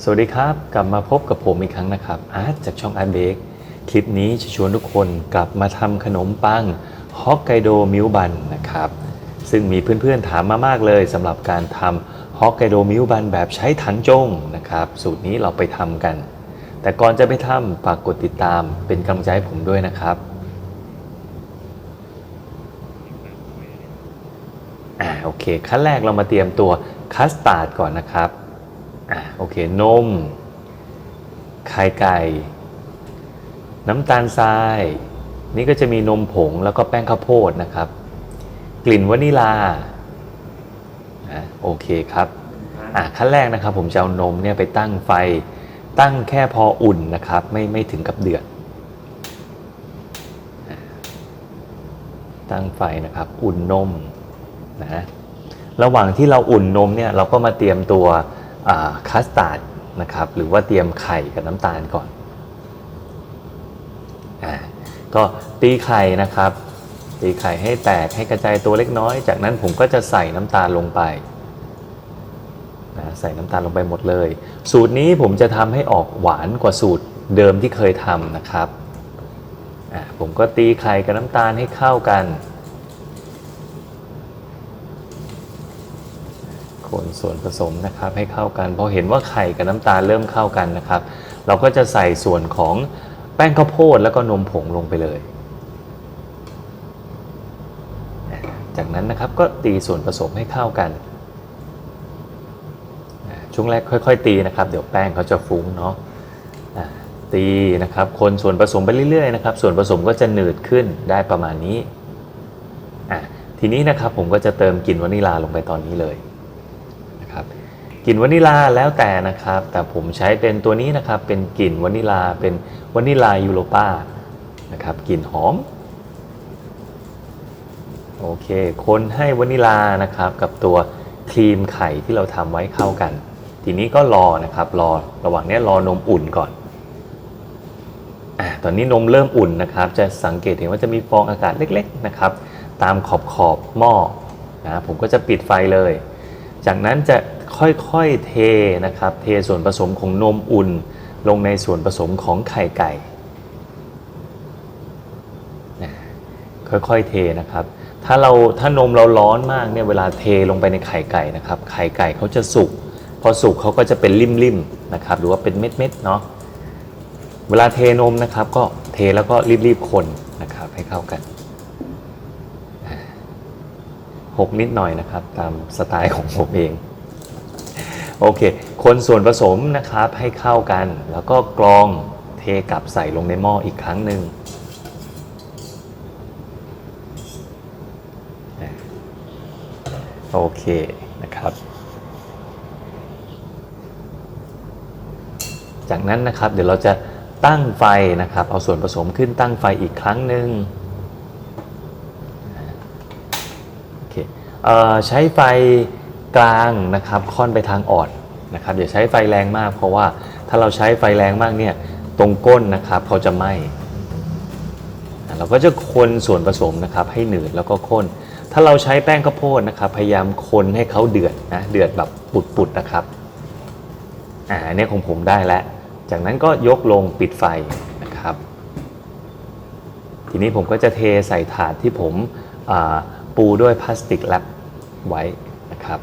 สวัสดีครับ กลับมาพบกับผมอีกครั้งนะครับอาร์ตจากช่องอาร์ตเบกคลิปนี้จะชวนทุกคนกลับมาทำขนมปังฮอกไกโดมิลบันนะครับ ซึ่งมีเพื่อนๆถามมามากเลยสำหรับการทำฮอกไกโดมิลบันแบบใช้ถังจงนะครับ สูตรนี้เราไปทำกัน แต่ก่อนจะไปทำฝากกดติดตามเป็นกำลังใจให้ผมด้วยนะครับอ่าโอเคขั้นแรกเรามาเตรียมตัวคัสตาร์ดก่อนนะครับ โอเค นม ไข่ไก่ น้ำตาลทราย นี่ก็จะมีนมผงแล้วก็แป้งข้าวโพดนะครับ กลิ่นวานิลาอ่าโอเคครับอ่าขั้นแรกนะครับ ผมจะเอานมเนี่ยไปตั้งไฟ ตั้งแค่พออุ่นนะครับ ไม่ไม่ถึงกับเดือด ตั้งไฟนะครับ อุ่นนมนะระหว่างที่เราอุ่นนมเนี่ยเราก็มาเตรียมตัว คัสตาร์ดนะครับหรือว่าเตรียมไข่กับน้ำตาลก่อนอาก็ตีไข่นะครับ ตีไข่ให้แตกให้กระจายตัวเล็กน้อย จากนั้นผมก็จะใส่น้ำตาลลงไปนะใส่น้ำตาลลงไปหมดเลย สูตรนี้ผมจะทำให้ออกหวานกว่าสูตรเดิมที่เคยทำนะครับอ่าผมก็ตีไข่กับน้ำตาลให้เข้ากัน คนส่วนผสมนะครับให้เข้ากันพอเห็นว่าไข่กับน้ำตาลเริ่มเข้ากันนะครับ เราก็จะใส่ส่วนของแป้งข้าวโพดแล้วก็นมผงลงไปเลย จากนั้นนะครับก็ตีส่วนผสมให้เข้ากัน ช่วงแรกค่อย ๆ ตีนะครับ เดี๋ยวแป้งเขาจะฟุ้งเนาะตีนะครับ คนส่วนผสมไปเรื่อยๆนะครับ ส่วนผสมก็จะหนืดขึ้นได้ประมาณนี้ทีนี้นะครับผมก็จะเติมกลิ่นวานิลาลงไปตอนนี้เลย กลิ่นวานิลาแล้วแต่นะครับ แต่ผมใช้เป็นตัวนี้นะครับ เป็นกลิ่นวานิลา เป็นวานิลายูโรปานะครับ กลิ่นหอม โอเค คนให้วานิลานะครับ กับตัวครีมไข่ที่เราทำไว้เข้ากัน ทีนี้ก็รอนะครับ รอ ระหว่างนี้รอนมอุ่นก่อนอะตอนนี้นมเริ่มอุ่นนะครับ จะสังเกตเห็นว่าจะมีฟองอากาศเล็ก ๆ นะครับ ตามขอบขอบหม้อนะ ผมก็จะปิดไฟเลย จากนั้นจะ ค่อยๆเทนะครับ เทส่วนผสมของนมอุ่น ลงในส่วนผสมของไข่ไก่ ค่อยๆเทนะครับ ถ้าเราถ้านมเราร้อนมากเนี่ยเวลาเทลงไปในไข่ไก่นะครับ ไข่ไก่เขาจะสุก พอสุกเขาก็จะเป็นริ่มๆนะครับ หรือว่าเป็นเม็ดๆเนาะ เวลาเทนมนะครับ ก็เทแล้วก็รีบๆคนนะครับให้เข้ากันหกนิดหน่อยนะครับ ตามสไตล์ของผมเอง โอเค คนส่วนผสมนะครับให้เข้ากัน แล้วก็กรองเทกลับใส่ลงในหม้ออีกครั้งหนึ่งโอเคนะครับจากนั้นนะครับเดี๋ยวเราจะตั้งไฟนะครับ เอาส่วนผสมขึ้นตั้งไฟอีกครั้งหนึ่งโอเคเอ่อใช้ไฟ กลางนะครับค่อนไปทางอ่อนนะครับอย่าใช้ไฟแรงมาก เพราะว่าถ้าเราใช้ไฟแรงมากเนี่ยตรงก้นนะครับเขาจะไหม้เราก็จะคนส่วนผสมนะครับให้หนืดแล้วก็ข้น ถ้าเราใช้แป้งข้าวโพดนะครับพยายามคนให้เขาเดือดนะเดือดแบบปุดๆนะครับอ่าอันนี้ของผมได้แล้ว จากนั้นก็ยกลงปิดไฟนะครับ ทีนี้ผมก็จะเทใส่ถาดที่ผมปูด้วยพลาสติกแรปไว้นะครับ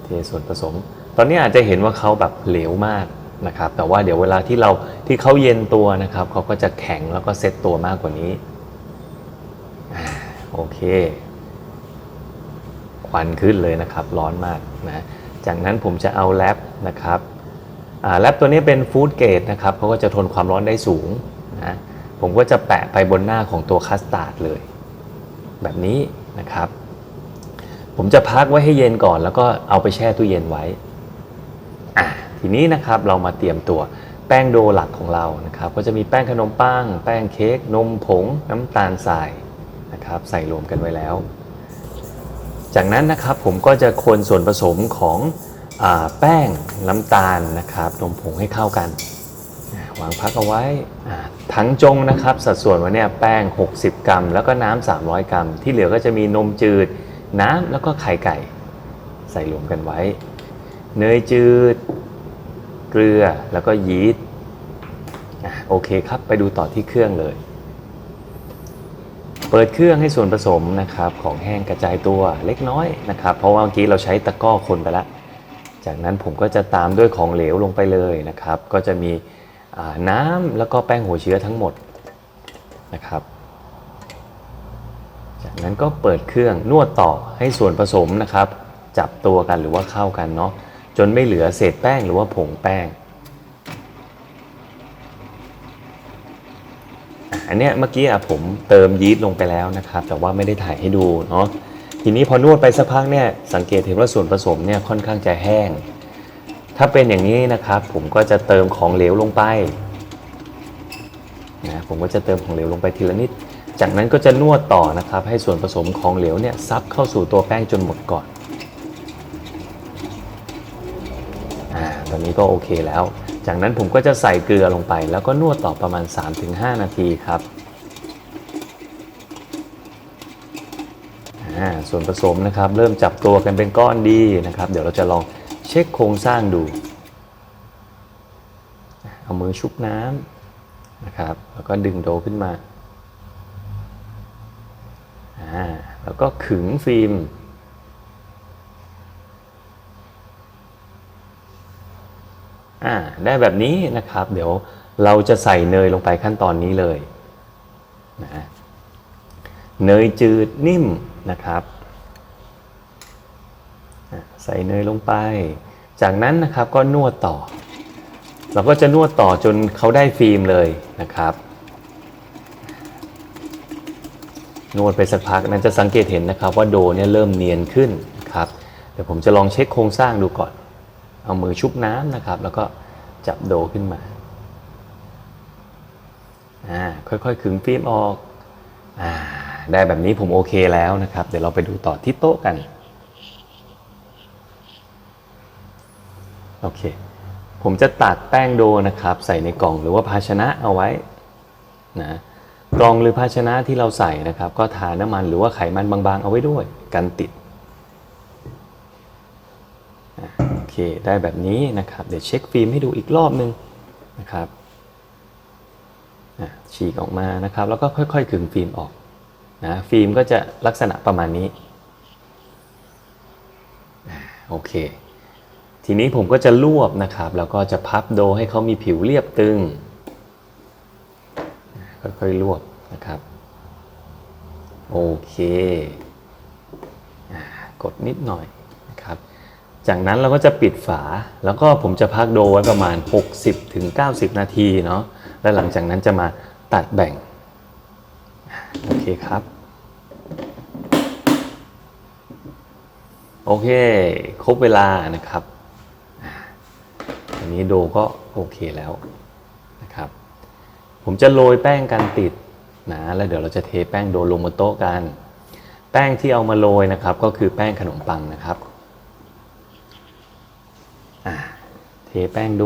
เท ส่วนผสม ตอนนี้อาจจะเห็นว่าเขาแบบเหลวมากนะครับ แต่ว่าเดี๋ยวเวลาที่เราที่เขาเย็นตัวนะครับเขาก็จะแข็งแล้วก็เซ็ตตัวมากกว่านี้โอเค ควันขึ้นเลยนะครับ ร้อนมากนะจากนั้นผมจะเอาแรปนะครับแรปตัวนี้เป็นฟู้ดเกรดนะครับเขาก็จะทนความร้อนได้สูงนะผมก็จะแปะไปบนหน้าของตัวคัสตาร์ดเลย แบบนี้นะครับ ผมจะพักไว้ให้เย็นก่อน แล้วก็เอาไปแช่ตู้เย็นไว้อะทีนี้นะครับเรามาเตรียมตัวแป้งโดหลักของเรานะครับ ก็จะมีแป้งขนมปังแป้งเค้กนมผง น้ำตาลทรายนะครับ ใส่รวมกันไว้แล้ว จากนั้นนะครับผมก็จะคนส่วนผสมของอาแป้งน้ำตาลนะครับนมผงให้เข้ากันอ่าวางพักเอาไว้อ่าทั้งจงนะครับ สัดส่วนวันนี้แป้ง 60 กรัม แล้วก็น้ำ300 กรัม ที่เหลือก็จะมีนมจืด น้ำแล้วก็ไข่ไก่ ใส่รวมกันไว้ เนยจืด เกลือแล้วก็ยีสต์โอเคครับไปดูต่อที่เครื่องเลย เปิดเครื่องให้ส่วนผสมนะครับของแห้งกระจายตัวเล็กน้อยนะครับ เพราะว่าเมื่อกี้เราใช้ตะก้อคนไปแล้วจากนั้นผมก็จะตามด้วยของเหลวลงไปเลยนะครับ ก็จะมีน้ำแล้วก็แป้งหัวเชื้อทั้งหมดนะครับ จากนั้นก็เปิดเครื่องนวดต่อให้ส่วนผสมนะครับ จับตัวกันหรือว่าเข้ากันเนาะจนไม่เหลือเศษแป้งหรือว่าผงแป้ง อันเนี้ยเมื่อกี้อะผมเติมยีสต์ลงไปแล้วนะครับ แต่ว่าไม่ได้ถ่ายให้ดูเนาะทีนี้พอนวดไปสักพักเนี่ยสังเกตเห็นว่าส่วนผสมเนี่ยค่อนข้างจะแห้ง ถ้าเป็นอย่างนี้นะครับ ผมก็จะเติมของเหลวลงไปนะผมก็จะเติมของเหลวลงไปทีละนิด จากนั้นก็จะนวดต่อนะครับ ให้ส่วนผสมของเหลวเนี่ยซับเข้าสู่ตัวแป้งจนหมดก่อนอ่าตอนนี้ก็โอเคแล้ว จากนั้นผมก็จะใส่เกลือลงไป แล้วก็นวดต่อประมาณ 3-5 นาทีครับอ่าส่วนผสมนะครับเริ่มจับตัวกันเป็นก้อนดีนะครับ เดี๋ยวเราจะลองเช็คโครงสร้างดู เอามือชุบน้ำนะครับ แล้วก็ดึงโดขึ้นมา อ่าแล้วก็ขึงฟิล์มอ่าได้แบบนี้นะครับ เดี๋ยวเราจะใส่เนยลงไปขั้นตอนนี้เลยนะเนยจืดนิ่มนะครับใส่เนยลงไป จากนั้นนะครับก็นวดต่อ เราก็จะนวดต่อจนเขาได้ฟิล์มเลยนะครับ นวดไปสักพักนั้นจะสังเกตเห็นนะครับว่าโดเนี่ยเริ่มเนียนขึ้นครับเดี๋ยวผมจะลองเช็คโครงสร้างดูก่อน เอามือชุบน้ำนะครับ แล้วก็จับโดขึ้นมาอ่าค่อยๆขึงฟิล์มออกอ่าได้แบบนี้ผมโอเคแล้วนะครับ เดี๋ยวเราไปดูต่อที่โต๊ะกัน โอเค ผมจะตักแป้งโดนะครับ ใส่ในกล่องหรือว่าภาชนะเอาไว้นะ กล่องหรือภาชนะที่เราใส่นะครับ ก็ทาน้ำมันหรือว่าไขมันบางๆ เอาไว้ด้วยกันติดโอเคได้แบบนี้นะครับ เดี๋ยวเช็คฟิล์มให้ดูอีกรอบนึงนะครับฉีกออกมานะครับ แล้วก็ค่อยๆขึงฟิล์มออกนะฟิล์มก็จะลักษณะประมาณนี้โอเค ทีนี้ผมก็จะรวบนะครับ แล้วก็จะพับโดให้เขามีผิวเรียบตึง ค่อยๆรวบนะครับ โอเคอกดนิดหน่อยนะครับ จากนั้นเราก็จะปิดฝา แล้วก็ผมจะพักโดไว้ประมาณ 60-90ถึงนาทีเนาะ แล้วหลังจากนั้นจะมาตัดแบ่ง โอเคครับ โอเค ครบเวลานะครับ อันนี้โดก็โอเคแล้ว ผมจะโรยแป้งกันติดนะแล้วเดี๋ยวเราจะเทแป้งโดลงบนโต๊ะกัน แป้งที่เอามาโรยนะครับ ก็คือแป้งขนมปังนะครับเทแป้งโด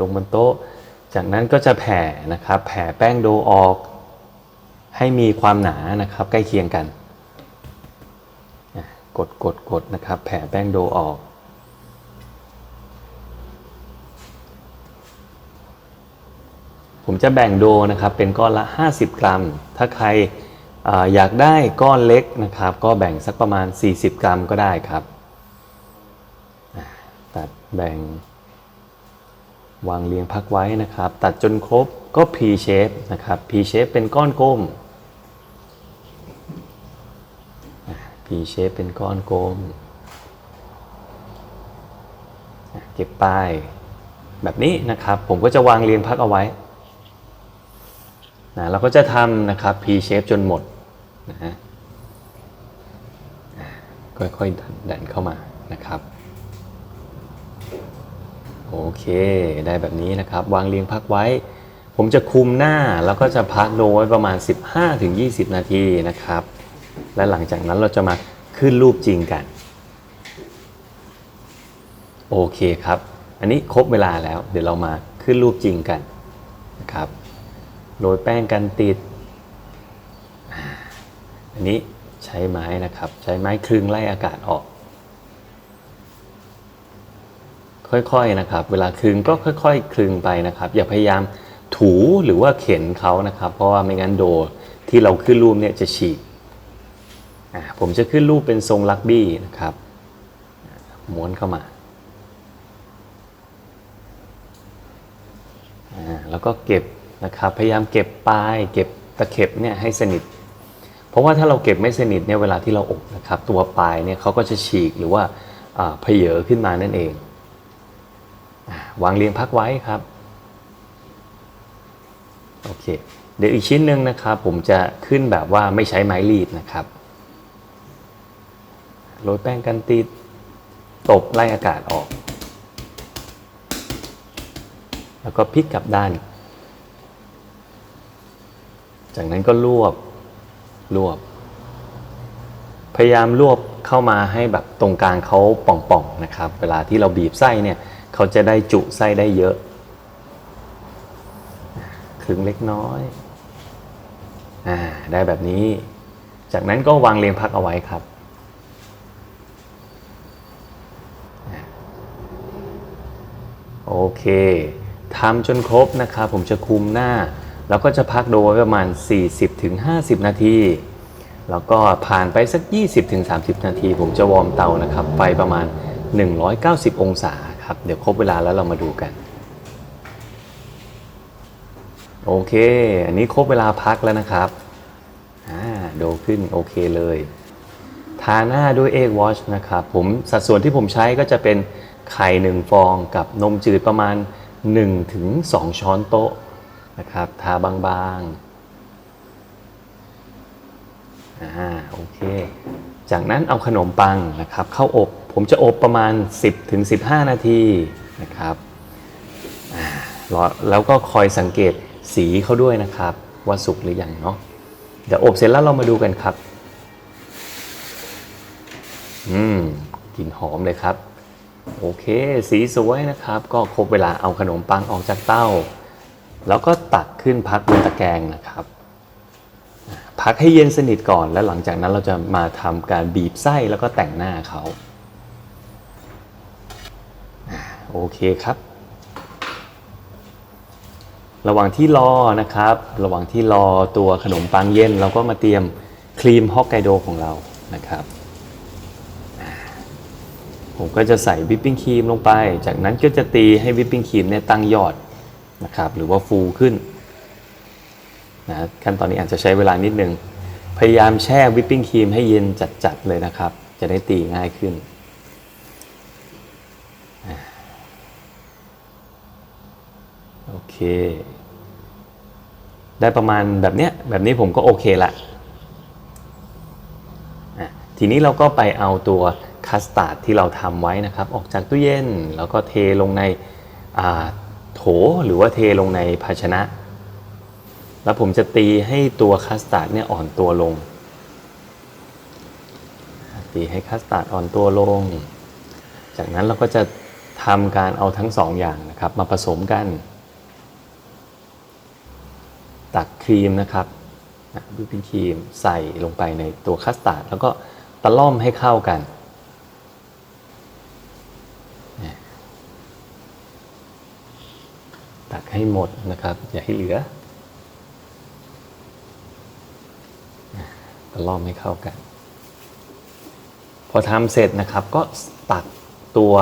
ลงบนโต๊ะ จากนั้นก็จะแผ่นะครับ แผ่แป้งโดออก ให้มีความหนานะครับ ใกล้เคียงกันกดกดกดนะครับ แผ่แป้งโดออก ผมจะแบ่งโดนะครับเป็นก้อนละ 50 กรัม ถ้าใครออยากได้ก้อนเล็กนะครับ ก็แบ่งสักประมาณ 40 กรัมก็ได้ครับ ตัดแบ่ง วางเรียงพักไว้นะครับ ตัดจนครบก็ P shape นะครับ P shape เป็นก้อนกลม P shape เป็นก้อนกลม เก็บป้ายแบบนี้นะครับ ผมก็จะวางเรียงพักเอาไว้ นะเราก็จะทำนะครับ P shape จนหมดนะฮะค่อยๆดันดันเข้ามานะครับโอเคได้แบบนี้นะครับ วางเรียงพักไว้ ผมจะคุมหน้าแล้วก็จะพักโดไว้ประมาณ 15-20 นาทีนะครับ และหลังจากนั้นเราจะมาขึ้นรูปจริงกัน โอเคครับ อันนี้ครบเวลาแล้ว เดี๋ยวเรามาขึ้นรูปจริงกันนะครับ โรยแป้งกันติด อันนี้ใช้ไม้นะครับ ใช้ไม้คลึงไล่อากาศออก ค่อยๆนะครับ เวลาคลึงก็ค่อย ๆ คลึงไปนะครับ อย่าพยายามถูหรือว่าเข็นเขานะครับ เพราะว่าไม่งั้นโดที่เราขึ้นรูปเนี่ยจะฉีกผมจะขึ้นรูปเป็นทรงลักบี้นะครับม้วนเข้ามาแล้วก็เก็บ นะครับพยายามเก็บปลายเก็บตะเข็บเนี่ยให้สนิท เพราะว่าถ้าเราเก็บไม่สนิทเนี่ยเวลาที่เราอบนะครับตัวปลายเนี่ยเขาก็จะฉีกหรือว่าเพเยอขึ้นมานั่นเองวางเรียงพักไว้ครับโอเคเดี๋ยวอีกชิ้นหนึ่งนะครับผมจะขึ้นแบบว่าไม่ใช้ไม้รีดนะครับโรยแป้งกันติดตบไล่อากาศออก แล้วก็พลิกกลับด้าน จากนั้นก็รวบรวบ พยายามรวบเข้ามาให้แบบตรงกลางเขาป่องๆนะครับ เวลาที่เราบีบไส้เนี่ยเขาจะได้จุไส้ได้เยอะครึ่งเล็กน้อยอ่าได้แบบนี้ จากนั้นก็วางเรียงพักเอาไว้ครับ โอเคทำจนครบนะครับ ผมจะคุมหน้า แล้วก็จะพักโดยประมาณ 40-50 นาที แล้วก็ผ่านไปสัก 20-30 นาที ผมจะวอร์มเตานะครับไฟประมาณ 190 องศาครับ เดี๋ยวครบเวลาแล้วเรามาดูกัน โอเค อันนี้ครบเวลาพักแล้วนะครับอ่าโดขึ้นโอเคเลยทาหน้าด้วยเอ็กวอชนะครับผมสัดส่วนที่ผมใช้ก็จะเป็นไข่หนึ่งฟองกับนมจืดประมาณ 1-2ถึง2ช้อนโต๊ะ นะครับ ทาบางๆ อ่า โอเค จากนั้นเอาขนมปังนะครับ เข้าอบ ผมจะอบประมาณ 10-15ถึง15นาทีนะครับอ่าแล้วก็คอยสังเกตสีเขาด้วยนะครับ ว่าสุกหรือยังเนาะ เดี๋ยวอบเสร็จแล้วเรามาดูกันครับ อืมกลิ่นหอมเลยครับ โอเค สีสวยนะครับ ก็ครบเวลาเอาขนมปังออกจากเต้า แล้วก็ตักขึ้นพักบนตะแกรงนะครับ พักให้เย็นสนิทก่อน แล้วหลังจากนั้นเราจะมาทำการบีบไส้แล้วก็แต่งหน้าเขาอ่าโอเคครับ ระหว่างที่รอนะครับ ระหว่างที่รอตัวขนมปังเย็น เราก็มาเตรียมครีมฮอกไกโดของเรานะครับผมก็จะใส่วิปปิ้งครีมลงไป จากนั้นก็จะตีให้วิปปิ้งครีมเนี่ยตั้งยอด นะครับหรือว่าฟูขึ้นนะขั้นตอนนี้อาจจะใช้เวลานิดนึง พยายามแช่วิปปิ้งครีมให้เย็นจัดๆเลยนะครับ จะได้ตีง่ายขึ้น โอเค ได้ประมาณแบบเนี้ยแบบนี้ผมก็โอเคละอะทีนี้เราก็ไปเอาตัวคัสตาร์ดที่เราทำไว้นะครับ ออกจากตู้เย็นแล้วก็เทลงในอ่า โถหรือว่าเทลงในภาชนะ แล้วผมจะตีให้ตัวคัสตาร์ดเนี่ยอ่อนตัวลง ตีให้คัสตาร์ดอ่อนตัวลง จากนั้นเราก็จะทำการเอาทั้งสองอย่างนะครับ มาผสมกัน ตักครีมนะครับวิปปิ้งครีมใส่ลงไปในตัวคัสตาร์ดแล้วก็ตะล่อมให้เข้ากันเนี่ยตัก ให้หมดนะครับ อย่าให้เหลือตะล่อมให้เข้ากัน พอทำเสร็จนะครับก็ตักตัว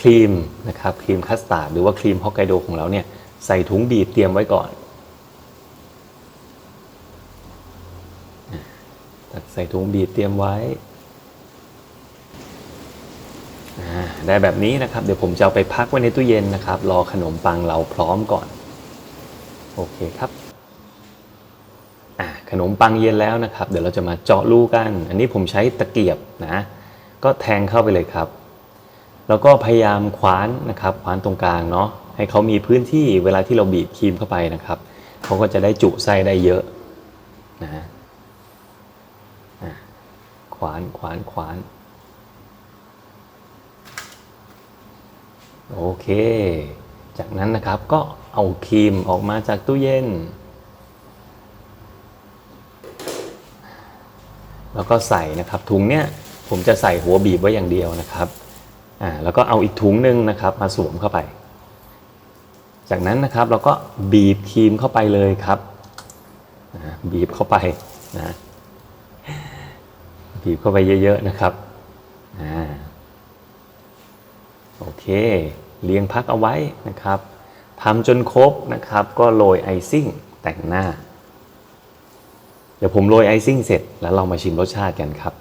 ครีมนะครับครีมคัสตาร์ดหรือว่าครีมฮอกไกโดของเราเนี่ยใส่ถุงบีบเตรียมไว้ก่อนตักใส่ถุงบีบเตรียมไว้อ่า ได้แบบนี้นะครับ เดี๋ยวผมจะเอาไปพักไว้ในตู้เย็นนะครับ รอขนมปังเราพร้อมก่อน โอเคครับอ่าขนมปังเย็นแล้วนะครับ เดี๋ยวเราจะมาเจาะรูกัน อันนี้ผมใช้ตะเกียบนะ ก็แทงเข้าไปเลยครับ แล้วก็พยายามคว้านนะครับคว้านตรงกลางเนาะ ให้เขามีพื้นที่เวลาที่เราบีบครีมเข้าไปนะครับเขาก็จะได้จุไส้ได้เยอะนะขวานขวานขวาน โอเค จากนั้นนะครับก็เอาครีมออกมาจากตู้เย็น แล้วก็ใส่นะครับถุงเนี้ยผมจะใส่หัวบีบไว้อย่างเดียวนะครับอ่าแล้วก็เอาอีกถุงหนึ่งนะครับมาสวมเข้าไป จากนั้นนะครับเราก็บีบครีมเข้าไปเลยครับบีบเข้าไปนะบีบเข้าไปเยอะๆนะครับอ่า โอเค เลี้ยงพักเอาไว้นะครับทำจนครบนะครับ ก็โรยไอซิ่งแต่งหน้า เดี๋ยวผมโรยไอซิ่งเสร็จแล้วเรามาชิมรสชาติกันครับ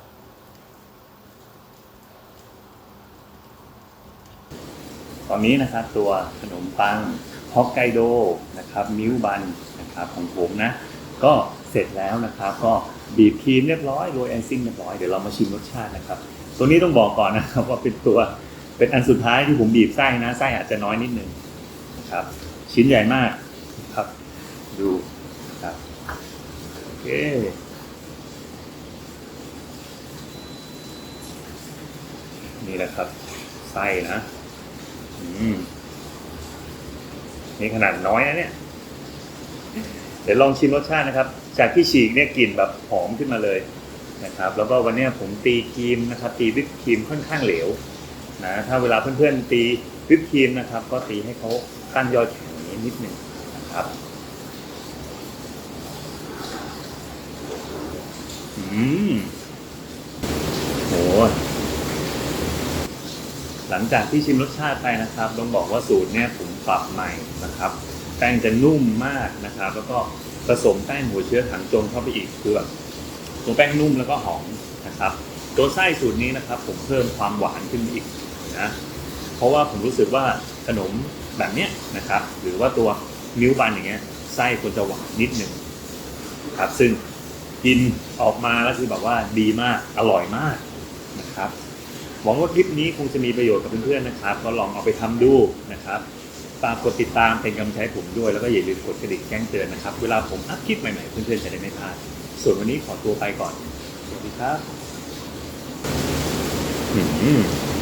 ตอนนี้นะครับตัวขนมปังฮอกไกโดนะครับมิวบันนะครับของผมนะ ก็เสร็จแล้วนะครับ ก็บีบครีมเรียบร้อยโรยไอซิ่งเรียบร้อยเดี๋ยวเรามาชิมรสชาตินะครับ ตัวนี้ต้องบอกก่อนนะครับว่าเป็นตัว เป็นอันสุดท้ายที่ผมบีบไส้นะไส้อาจจะน้อยนิดหนึ่งครับ ชิ้นใหญ่มากครับ ดูครับโอเคนี่แหละครับไส้นะอืมนี่ขนาดน้อยนะเนี่ย เดี๋ยวลองชิมรสชาตินะครับ จากที่ฉีกเนี่ยกลิ่นแบบหอมขึ้นมาเลยนะครับ แล้วก็วันนี้ผมตีครีมนะครับ ตีวิปครีมค่อนข้างเหลว นะถ้าเวลาเพื่อนๆตีวิปครีมนะครับ ก็ตีให้เขากั้นยอดแข็งอย่างนี้นิดหนึ่งนะครับอืมโหหลังจากที่ชิมรสชาติไปนะครับ ต้องบอกว่าสูตรเนี่ยผมปรับใหม่นะครับ แป้งจะนุ่มมากนะครับ แล้วก็ผสมแป้งหัวเชื้อถังจงเข้าไปอีกคือแบบตัวแป้งนุ่มแล้วก็หอมนะครับ ตัวไส้สูตรนี้นะครับ ผมเพิ่มความหวานขึ้นอีก นะ เพราะว่าผมรู้สึกว่าขนมแบบเนี้ยนะครับ หรือว่าตัวมิลค์บันอย่างเงี้ยไส้ควรจะหวานนิดหนึ่งครับ ซึ่งกินออกมาแล้วคือแบบว่าดีมากอร่อยมากนะครับหวังว่าคลิปนี้คงจะมีประโยชน์กับเพื่อนๆนะครับ ก็ลองเอาไปทำดูนะครับฝากกดติดตามเป็นกำลังใช้ผมด้วยแล้วก็อย่าลืมกดกระดิ่งแจ้งเตือนนะครับ เวลาผมอัพคลิปใหม่ๆ เพื่อนๆจะได้ไม่พลาด ส่วนวันนี้ขอตัวไปก่อน สวัสดีครับ